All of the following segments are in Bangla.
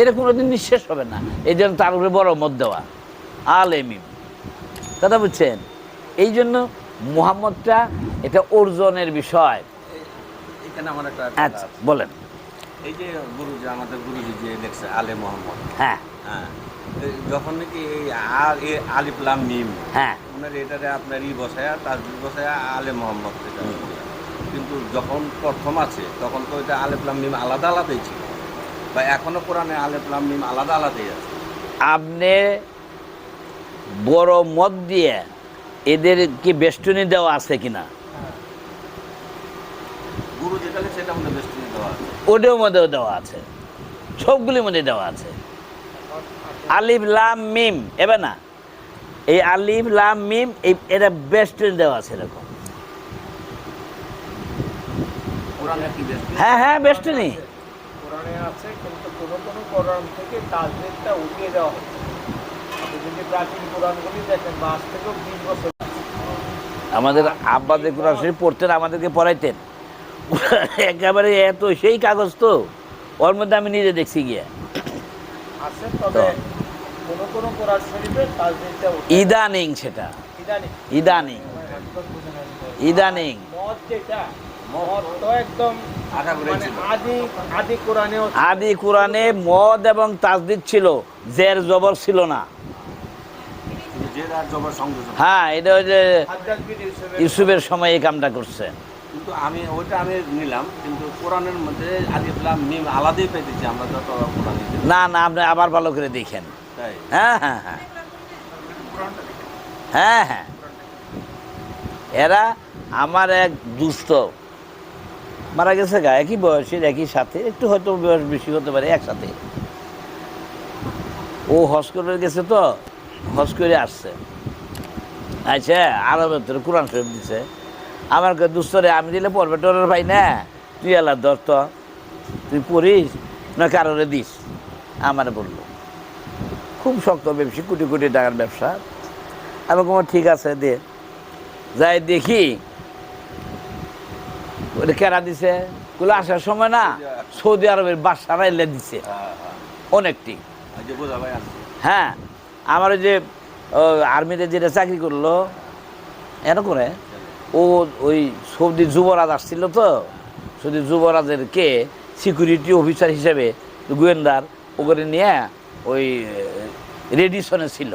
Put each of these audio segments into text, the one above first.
এটা কোনোদিন নিঃশেষ হবে না। এই জন্য তার উপরে বড় মত দেওয়া। আল এমিম কথা বুঝছেন? এই জন্য মুহাম্মদটা এটা অর্জনের বিষয়। এখানে আমার একটা আচ্ছা বলেন। এই যে গুরুজি আমাদের গুরুজি যে লেখছে আলে মোহাম্মদ। হ্যাঁ। হ্যাঁ। যখন নাকি এই আর এ আলিফলাম মিম হ্যাঁ। আপনার এটারে আপনার ই বসায়া তাজবির বসায়া আলে মোহাম্মদ কিন্তু যখন প্রথম আছে তখন তো এটা আলেফলাম মিম আলাদা আলাদাই ছিল। বা এখনও কোরআনে আলেফলাম মিম আলাদা আলাদাই আছে। আপনি বড় মত দিয়ে এদের কি বেষ্টনী দেওয়া আছে কিনা? গুরু যেটা সেটা আমাদের বেশ দেওয়া আছে। ওটাও মধ্যেও দেওয়া আছে। সবগুলির মধ্যে দেওয়া আছে। আলিফ লাম মিম এবার না এই আলিফ লাম মিম এই এটা বেষ্টনী দেওয়া আছে এরকম। হ্যাঁ হ্যাঁ বেষ্টনী। কোরআনে আছে কিন্তু কোনো কোনো কোরআন থেকে তাজবিরটা উঠিয়ে দেওয়া হচ্ছে আপনি যদি প্রাচীন কোরআনগুলি দেখেন বা আজ থেকেও বিশ বছর আমাদের আব্বা যে কোরআন শরীফ পড়তেন আমাদেরকে পড়াইতেন। একেবারে এত সেই কাগজ তো ওর মধ্যে আমি নিজে দেখছি গিয়ে। আছে তবে কোনো কোনো কোরআন শরীফে তাজবিরটা ইদানিং সেটা। ইদানিং। ইদানিং। ইদানিং। মানে। আদি কোরআনে মদ এবং তাজদিদ ছিল জের জবর ছিল না। কিন্তু যে আর জবর সংযোজন। হ্যাঁ এটা ওই যে ইউসুফের সময় এই কামটা করছে। কিন্তু আমি ওইটা আমি নিলাম কিন্তু কোরআনের মধ্যে আলিফলাম মিম আলাদাই পেতেছি আমরা যত না না আপনি আবার ভালো করে দেখেন। হ্যাঁ হ্যাঁ হ্যাঁ। হ্যাঁ হ্যাঁ। এরা আমার এক দুস্থ মারা গেছে গা, একই বয়সের, একই সাথে, একটু হয়তো বয়স বেশি হতে পারে, একসাথে। ও হজ করে গেছে তো, হজ করে আসছে। আচ্ছা আরবের তোর কোরআন শরীফ দিছে। আমার দুস্তরে, আমি দিলে পড়বে টরের ভাই না? তুই এলা ধর তো। তুই পড়িস না কারোরে দিস? আমার বলল। খুব শক্ত ব্যবসা, কোটি কোটি টাকার ব্যবসা। আমি কোনো ঠিক আছে, দে। যাই দেখি ওটা কেরা দিছে? গুলো আসার সময় না সৌদি আরবের বাসারা এলে দিছে। হ্যাঁ হ্যাঁ। অনেকটি। হ্যাঁ আমার ওই যে আর্মিতে যেটা চাকরি করল এর করে ও ওই সৌদি যুবরাজ আসছিল তো সৌদি যুবরাজের কে? সিকিউরিটি অফিসার হিসেবে গোয়েন্দার ওখানে নিয়ে ওই রেডিশনে ছিল।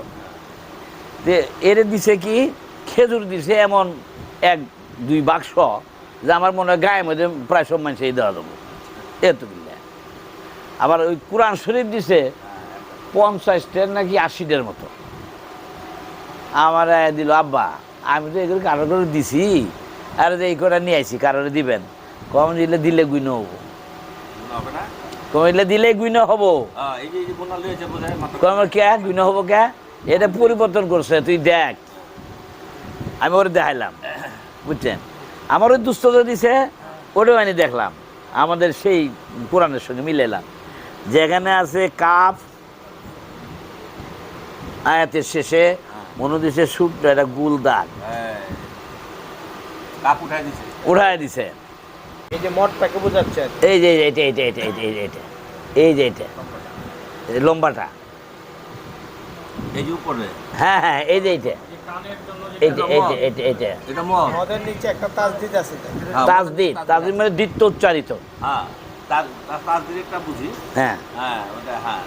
যে এর দিছে কি? খেজুর দিছে এমন এক দুই বাক্স যে আমার মনে হয় গায়ের মধ্যে প্রায় সব মানুষই দেওয়া দেবো এতগুলো আবার ওই কোরআন শরীফ দিছে পঞ্চাশটার নাকি আশিটার মতো। আমার দিল আব্বা আমি তো এগুলো কারও করে দিছি। আর যে এই করে নিয়ে আইছি কারোর দিবেন? কম দিলে দিলে গুইন হব। না? কমিলে দিলে গুইন হব। কম কে? গুইন হব কে? এটা পরিবর্তন করছে তুই দেখ। আমি ওরে দেখাইলাম বুঝছেন? আমার ওই দুস্থতা দিছে ওটাও আমি দেখলাম আমাদের সেই কোরআনের সঙ্গে মিলাইলাম। যেখানে আছে কাফ আয়াতের শেষে মনোদেশের ছোট্ট একটা গুল দাগ হ্যাঁ। দিছে। উঠায় দিছে। এই যে মদটাকে বোঝাচ্ছে এই যে এটা এটা এটা এটা এটা এটা এই যে এটা লম্বাটা। এই যে উপরে। হ্যাঁ হ্যাঁ এই যে এটা তাজদিদ। হ্যাঁ, তাজদিদ মানে দ্বিত্ব উচ্চারিত। হ্যাঁ হ্যাঁ। হ্যাঁ হ্যাঁ।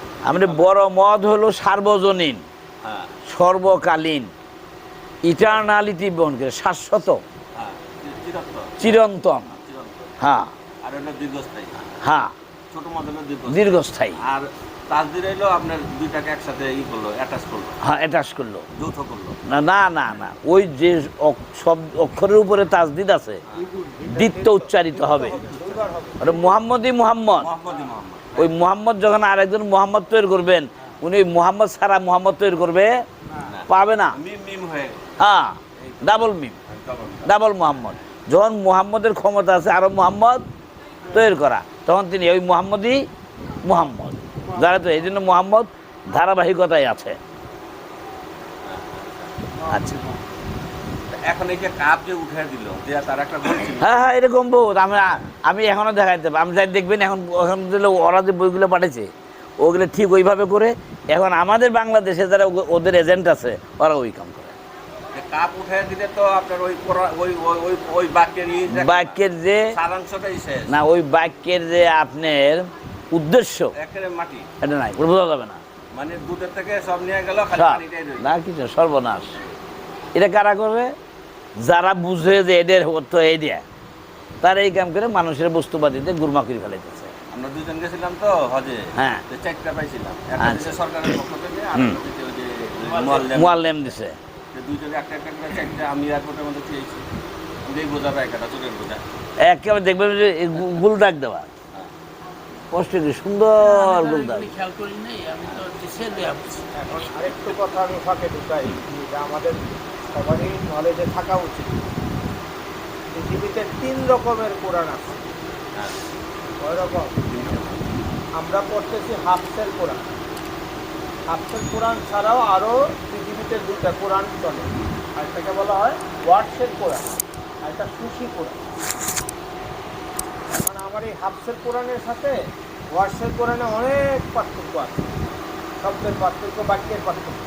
বড় মদ হলো সার্বজনীন হ্যাঁ। সর্বকালীন ইটার্নালিটি বহন করে শাশ্বত হ্যাঁ চিরন্তন। হ্যাঁ দীর্ঘস্থায়ী। হ্যাঁ। দীর্ঘস্থায়ী। দীর্ঘস্থায়ী। আর তাজদির এলো আপনার দুইটাকে একসাথে ই করল অ্যাটাচ করল। হ্যাঁ অ্যাটাচ করল। যৌথ করল। না না না না ওই যে সব অক্ষরের উপরে আছে দ্বিত্ব উচ্চারিত হবে। মুহাম্মদই মুহাম্মদ। ওই মুহাম্মদ যখন আরেকজন মুহাম্মদ তৈরি করবেন উনি ওই মুহাম্মদ ছাড়া মুহাম্মদ তৈরি করবে পাবে না। হয়ে হ্যাঁ ডাবল মিম। ডাবল মুহাম্মদ। যখন মুহাম্মদের ক্ষমতা আছে আরও মুহাম্মদ তৈরি করা তখন তিনি ওই মুহাম্মদই মুহাম্মদ। যারা তো এই জন্য মুহাম্মদ ধারাবাহিকতায় আছে। আচ্ছা। এখন এই যে কাপ যে উঠে দিল দেয়া তার একটা হ্যাঁ হ্যাঁ এরকম বহুত। আমি দেখাইতে। আমি যাই দেখবেন এখন এখন ওরা যে বইগুলো পাঠিয়েছে ওগুলো ঠিক ওইভাবে করে এখন আমাদের বাংলাদেশে যারা ওদের এজেন্ট আছে ওরা ওই কাম করে। কাপ উঠে দিলে তো আপনার ওই। বাক্যের যে না ওই বাক্যের যে আপনার উদ্দেশ্য? এটা নাই ওটা বোঝা যাবে না। মানে দুধের থেকে সব নিয়ে গেল না কিছু সর্বনাশ। এটা কারা করবে? যারা বুঝে যে এদের এই দিয়া তারা এই কাম করে মানুষের বস্তুবাদীতে গুরমা করে ফেলাইতেছে। আমরা দুজন গেছিলাম তো হজে হ্যাঁ। চারটা পাইছিলাম। একটা আচ্ছা। সরকারের পক্ষ থেকে আর দিছে মোয়াল্লেম। দুইজনে একটা একটা চারটা আমি এয়ারপোর্টের মধ্যে এই বোঝা পায় একটা চোখের বোঝা। একেবারে দেখবেন যে গুল দাগ দেওয়া। কষ্ট কি সুন্দর গুল দাগ আমি খেয়াল করি আমি তো দেশে দেয়া এখন আরেকটু কথা আমি ফাঁকে ঢুকাই যে আমাদের সবারই নলেজে থাকা উচিত। পৃথিবীতে তিন রকমের কোরআন আছে। হ্যাঁ। কয় রকম? আমরা পড়তেছি হাফসের কোরআন। হাফসের কোরআন ছাড়াও আরও পৃথিবীতে দুটা কোরআন চলে। আর এটাকে বলা হয় ওয়ার্ডসের কোরআন আর এটা সুশি কোরআন। আমার এই হাফসের কোরআনের সাথে ওয়ার্ডসের কোরআনে অনেক পার্থক্য আছে। শব্দের পার্থক্য বাক্যের পার্থক্য।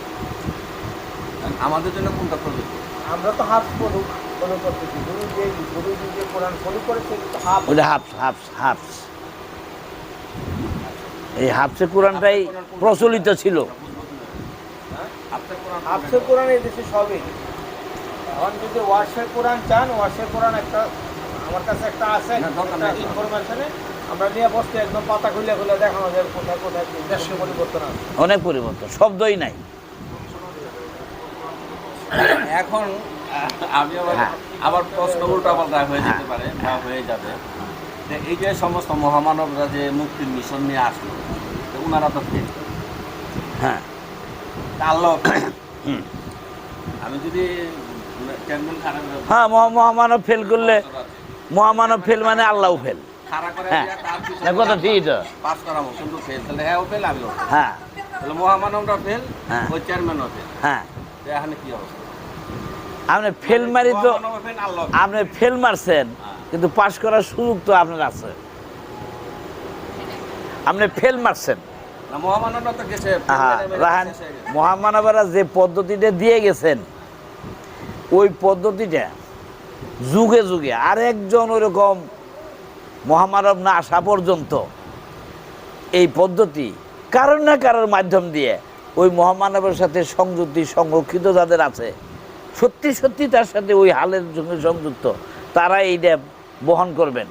আমাদের জন্য কোনটা প্রযোজ্য? আমরা তো হাফ ফলো ফলো করতেছি গুরু যে গুরু যে কোরআন ফলো করেছে হাফ ওটা হাফস। হাফস হাফস এই হাফসে কোরআনটাই প্রচলিত ছিল। হাফসের কোরআন এই দেশে সবই। এখন যদি ওয়ার্সের কোরআন চান ওয়ার্সের কোরআন একটা আমার কাছে একটা আছে ইনফরমেশনে আমরা নিয়ে বসতে একদম পাতা খুলে খুলে দেখানো যায় কোথায় কোথায় দেশের পরিবর্তন আছে। অনেক পরিবর্তন শব্দই নাই। এখন আমি আবার হ্যাঁ। প্রশ্ন উল্টা পাল্টা হয়ে যেতে পারে বা হয়ে যাবে। যে এই যে সমস্ত মহামানবরা যে মুক্তির মিশন নিয়ে আসলো ওনারা তো ফেল হ্যাঁ। আল্লাহ আমি যদি হ্যাঁ মহা- মহামানব ফেল করলে মহামানব ফেল মানে আল্লাহ ফেল। হ্যাঁ। দিয়া তার পিছনে না কথা ঠিক তো। পাস করাবো কিন্তু ফেল। তাহলে হ্যাঁ ফেল আমিও হ্যাঁ। তাহলে মহামানবরা ফেল হ্যাঁ। ওই চেয়ারম্যানও ফেল। হ্যাঁ। এখানে কি অবস্থা? আপনি ফেল মারি তো। আপনি ফেল মারছেন কিন্তু পাশ করার সুযোগ তো আপনার আছে। আপনি ফেল মারছেন। মহামানবেরা যে পদ্ধতিটা দিয়ে গেছেন ওই পদ্ধতিটা যুগে যুগে আরেকজন ওরকম মহামানব না আসা পর্যন্ত এই পদ্ধতি কারোর না কারোর মাধ্যম দিয়ে ওই মহামানবের সাথে সংযুক্তি সংরক্ষিত যাদের আছে, সত্যি সত্যি তার সাথে ওই হালের সঙ্গে সংযুক্ত, তারা এইটা বহন করবেন।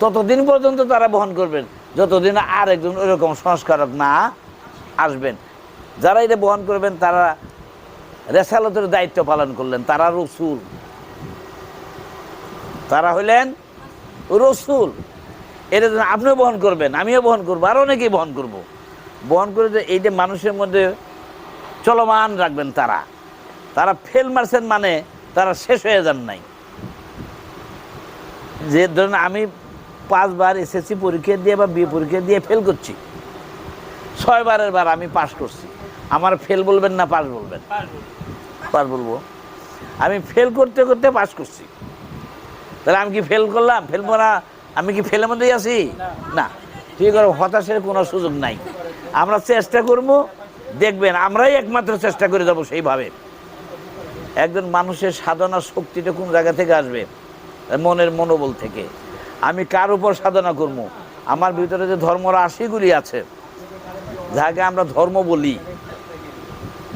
ততদিন পর্যন্ত তারা বহন করবেন, যতদিন আর একজন ওইরকম সংস্কারক না আসবেন। যারা এটা বহন করবেন, তারা রেসালতের দায়িত্ব পালন করলেন, তারা রসুল। তারা হইলেন রসুল। এটা আপনিও বহন করবেন আমিও বহন করব আর অনেকেই বহন করব। বহন করে যে এইটা মানুষের মধ্যে চলমান রাখবেন তারা। তারা ফেল মারছেন মানে তারা শেষ হয়ে যান নাই। যে ধরুন আমি পাঁচবার এসএসসি পরীক্ষা দিয়ে বা বিএ পরীক্ষা দিয়ে ফেল করছি। ছয়বারের বার আমি পাস করছি। আমার ফেল বলবেন না পাস বলবেন? পাস বলব। আমি ফেল করতে করতে পাস করছি। তাহলে আমি কি ফেল করলাম? ফেল করা আমি কি ফেলের মধ্যেই আছি? না। ঠিক আছে, হতাশের কোনো সুযোগ নাই। আমরা চেষ্টা করব, দেখবেন আমরাই একমাত্র চেষ্টা করে যাব সেইভাবে। একজন মানুষের সাধনা শক্তিটা কোন জায়গা থেকে আসবে? মনের মনোবল থেকে। আমি কার উপর সাধনা করব? আমার ভিতরে যে ধর্ম রাশিগুলি আছে, যাকে আমরা ধর্ম বলি।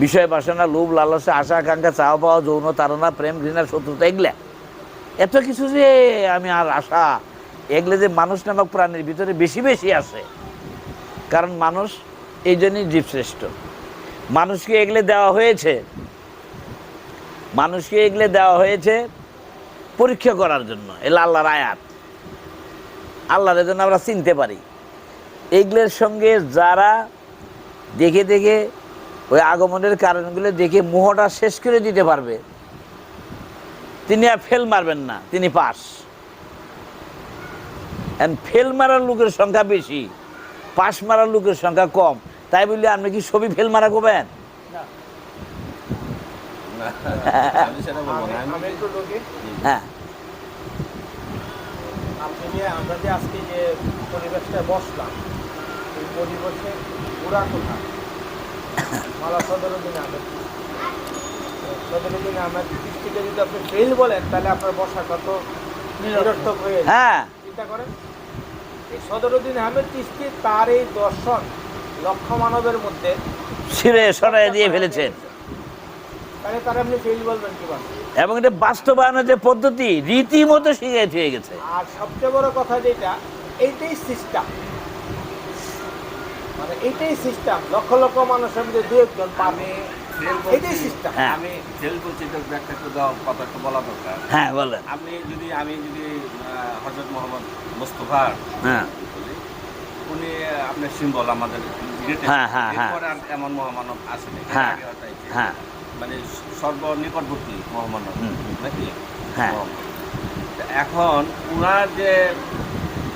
বিষয় বাসনা লোভ, লালসা, আশা, আকাঙ্ক্ষা চাওয়া পাওয়া যৌন তাড়না প্রেম, ঘৃণা, শত্রুতা, এগুলা। এত কিছু যে আমি আর আশা, এগুলো যে মানুষ নামক প্রাণীর ভিতরে বেশি বেশি আছে। কারণ মানুষ এই জন্যই জীবশ্রেষ্ঠ। মানুষকে এগুলো দেওয়া হয়েছে। মানুষকে এগুলো দেওয়া হয়েছে পরীক্ষা করার জন্য। এলা আল্লাহর আয়াত। আল্লাহর জন্য আমরা চিনতে পারি। এগুলোর সঙ্গে যারা দেখে দেখে ওই আগমনের কারণগুলো দেখে মোহটা শেষ করে দিতে পারবে। তিনি আর ফেল মারবেন না তিনি পাস। ফেল মারার লোকের সংখ্যা বেশি পাস মারার লোকের সংখ্যা কম। তাই বললে আপনি কি ছবি ফেল মারা করবেন? হ্যাঁ। আপনি যে আমরা যে আজকে যে পরিবেশটা বসলাম এই পুরা কোথায়? মালা সদরুদ্দিন আহমেদ দৃষ্টিকে যদি আপনি ফেল বলেন তাহলে আপনার বসা কত নিরর্থক হয়ে হ্যাঁ। চিন্তা করেন। এই সদরুদ্দিন আহমেদ চিস্তি তার এই দর্শন লক্ষ মানবের মধ্যে ছিঁড়ে সরাই দিয়ে ফেলেছেন। তাহলে তারা আপনি ফেল বলবেন কীভাবে? এবং এটা বাস্তবায়নের যে পদ্ধতি রীতিমতো শিখে হয়ে গেছে। আর সবচেয়ে বড় কথা যেটা এইটাই সিস্টেম মানে এইটাই সিস্টেম লক্ষ লক্ষ মানুষের মধ্যে দু একজন পাবে। সিস্টেম হ্যাঁ। আমি ফেল বলছি এটা ব্যাখ্যা একটু দেওয়া কথা একটু বলা দরকার হ্যাঁ বলেন আপনি যদি আমি যদি হজরত মোহাম্মদ মোস্তফার হ্যাঁ বলি, উনি আপনার সিম্বল আমাদের হ্যাঁ, হ্যাঁ, হ্যাঁ। আর এমন মহামানব আসেনি হ্যাঁ। হ্যাঁ মানে সর্বনিকটবর্তী মহামানব হুম। নাকি হ্যাঁ। তা এখন উনার যে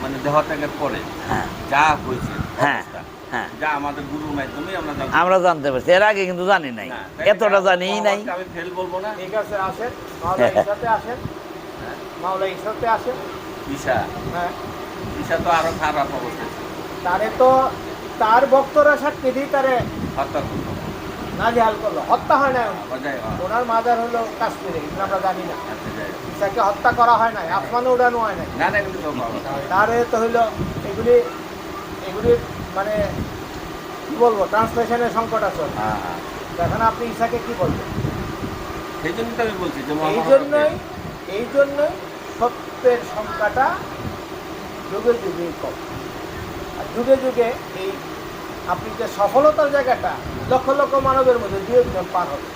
মানে দেহত্যাগের পরে হ্যাঁ যা হয়েছে হ্যাঁ, হ্যাঁ। যা আমাদের গুরুর মাধ্যমেই আমরা জানতে আমরা জানতে পারছি। এর আগে কিন্তু জানি নাই। না, এতটা জানি নাই। আমি ফেল বলব না। ঠিক আছে আসেন। মাওলা ইসাতে আসেন। মাওলা ইসাতে আসেন। ঈশা। হ্যাঁ। ঈশা তো আরও খারাপ অবস্থা। তারে তো তার ভক্তরা সাক্ষী দিয়ে তারে হত্যা করল। নাজেহাল করল। হত্যা হয় না ওনার মাজার হলো কাশ্মীরে আমরা জানি না। আচ্ছা। ঈশাকে হত্যা করা হয় নাই আসমানে উড়ানো হয় নাই। তারে তো হইল এগুলি এগুলি মানে কি বলব ট্রান্সলেশনের সংকট আছে। হ্যাঁ হ্যাঁ। এখন আপনি ঈশাকে কি বলবেন? সেই জন্য তো আমি বলছি যে এই জন্যই এই জন্যই সত্যের সংখ্যাটা যুগে যুগে কম। আর যুগে যুগে এই আপনি যে সফলতার জায়গাটা লক্ষ লক্ষ মানবের মধ্যে দু একজন পার হবে।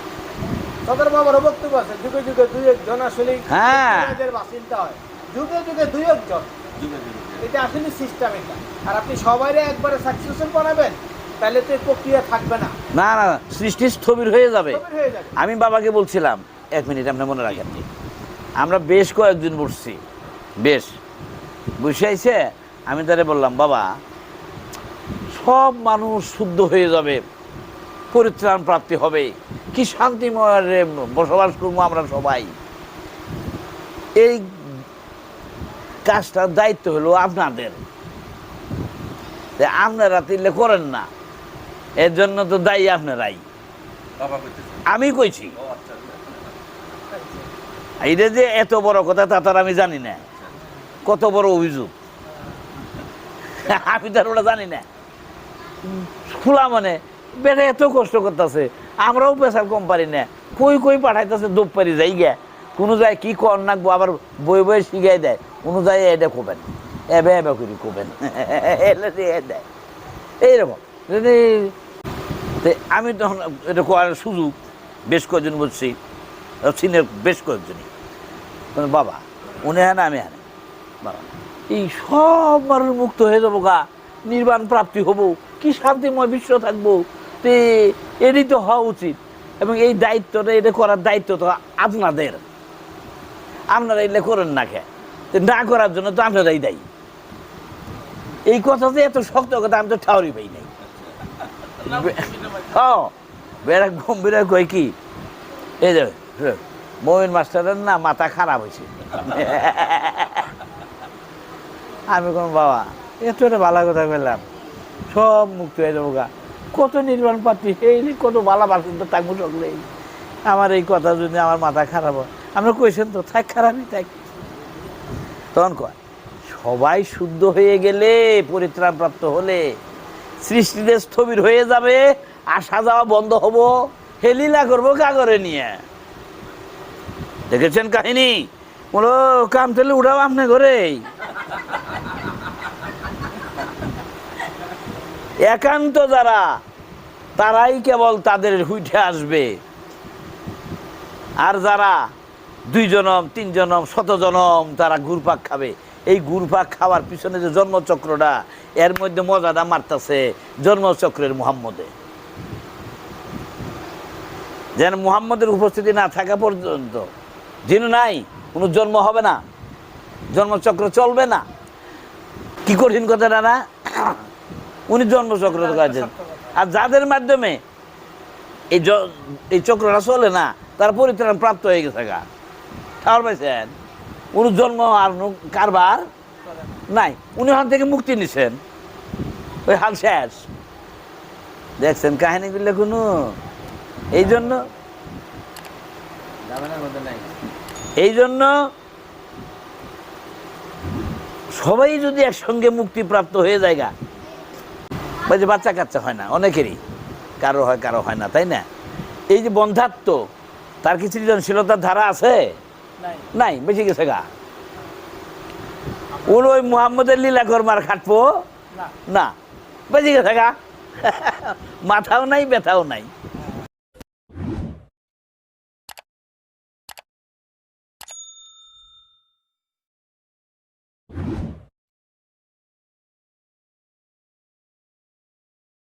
সদর বাবার বক্তব্য আছে যুগে যুগে দুই একজন আসলে হ্যাঁ। বাসিন্দা হয়। যুগে যুগে দুই একজন। যুগে যুগে। এটা আসলে সিস্টেম এটা। আর আপনি সবাই একবারে সাকসেসফুল বানাবেন তাহলে তো প্রক্রিয়া থাকবে না। না না সৃষ্টি স্থবির হয়ে যাবে। আমি বাবাকে বলছিলাম এক মিনিট আপনি মনে রাখেন। আমরা বেশ কয়েকদিন বসছি। বেশ। বসে আইছে আমি তারে বললাম বাবা সব মানুষ শুদ্ধ হয়ে যাবে। পরিত্রাণ প্রাপ্তি হবে। কি শান্তিময় বসবাস করব আমরা সবাই? এই কাজটার দায়িত্ব হলো আপনাদের। আপনারা তিনলে করেন না এর জন্য তো দায়ী আপনারাই। আমি কইছি। ও আচ্ছা আচ্ছা। এটা যে এত বড় কথা তা তার আমি জানি না। কত বড় অভিযোগ। আমি তার ওটা জানি না। খোলা মানে বেটা এত কষ্ট করতেছে আমরাও পেশার কম পারি না। কই কই পাঠাইতেছে দোপ পারি যাই গিয়া কোনো যায় কী কর নাকবো, আবার বই বই শিখাই দেয়। কোনো যায় এটা কোবেন এবে এবে করি কোবেন দিয়ে। এইরকম। আমি তখন এটা করার সুযোগ, বেশ কয়েকজন বলছি চীনের বেশ কয়েকজনই। বাবা, উনি হ্যাঁ আমি হ্যাঁ বাবা, এই সব মানুষ মুক্ত হয়ে যাব গা, নির্বাণ প্রাপ্তি হব, কি শান্তিময় বিশ্ব থাকব। তে এরই তো হওয়া উচিত। এবং এই দায়িত্বটা, এটা করার দায়িত্ব তো আপনাদের। আপনারা এলে করেন না খে। তো না করার জন্য তো আপনারাই দায়ী। এই কথা যে এত শক্ত কথা আমি তো ঠাউরি পাই নাই। ও বেড়া গম্ভীর কই কি এই যে মমিন মাস্টারের না মাথা খারাপ হয়েছে। আমি কোন বাবা এত একটা ভালো কথা বললাম সব মুক্ত হয়ে যাব গা। কত নির্মাণ পাচ্ছি এই কত ভালো বাসিন্দা থাকব সকলে আমার এই কথা যদি আমার মাথা খারাপ হয় আমরা কইছেন তো, থাক খারাপই থাক। তখন কয়, সবাই শুদ্ধ হয়ে গেলে পরিত্রাণ প্রাপ্ত হলে সৃষ্টিতে স্থবির হয়ে যাবে, আসা যাওয়া বন্ধ হব হেলিলা করব কাগরে নিয়ে। দেখেছেন কাহিনী? বলো, কাম তাহলে উঠাও আপনি ঘরে। একান্ত যারা, তারাই কেবল তাদের হুইঠে আসবে। আর যারা দুই জনম, তিন জনম, শত জনম তারা গুরপাক খাবে। এই গুরপাক খাওয়ার পিছনে যে জন্মচক্রটা, এর মধ্যে মজাটা মারতেছে জন্মচক্রের মুহাম্মদে। যেন মুহাম্মদের উপস্থিতি না থাকা পর্যন্ত। যিনি নাই, কোনো জন্ম হবে না। জন্মচক্র চলবে না। কি কঠিন কথাটা না উনি জন্মচক্র কাজেন আর যাদের মাধ্যমে এই এই চক্রটা চলে না, তারা পরিত্রাণ প্রাপ্ত হয়ে গেছে গা। ঠাওয়ার পাইছেন উনি জন্ম আর কারবার নাই। উনি ওখান থেকে মুক্তি নিছেন। ওই হাল শেষ। দেখছেন কাহিনীগুলো কোনো? এই জন্য এই জন্য সবাই যদি একসঙ্গে মুক্তিপ্রাপ্ত হয়ে যায় গা, ওই যে বাচ্চা কাচ্চা হয় না অনেকেরই। কারও হয় কারও হয় না তাই না? এই যে বন্ধাত্ম তার কি সৃজনশীলতার ধারা আছে? নাই। বেঁচে গেছে গা। উনি ওই মুহাম্মদের লীলা কর্মার খাটবো? না। না। বেশি গেছে গা। মাথাও নাই ব্যথাও নাই।